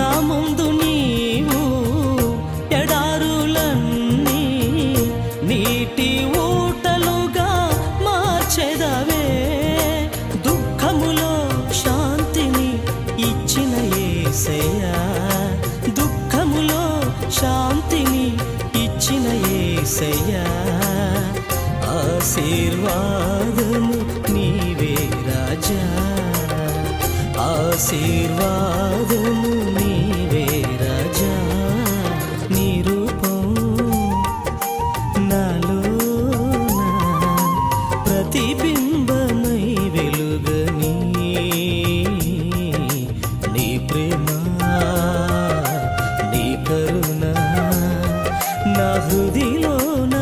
నా ముందు నీవు ఎడారులన్నీ నీటి ఊటలుగా మార్చెదవే. దుఃఖములో శాంతిని ఇచ్చిన ఏసయ్యా దుఃఖములో శాంతిని ఇచ్చిన ఏసయ్యా. ఆశీర్వాదము నీవే రాజా ఆశీర్వాదము ప్రతిబింబమై వెలుగని నీ ప్రేమ నీ కరుణ నా హృదిలోన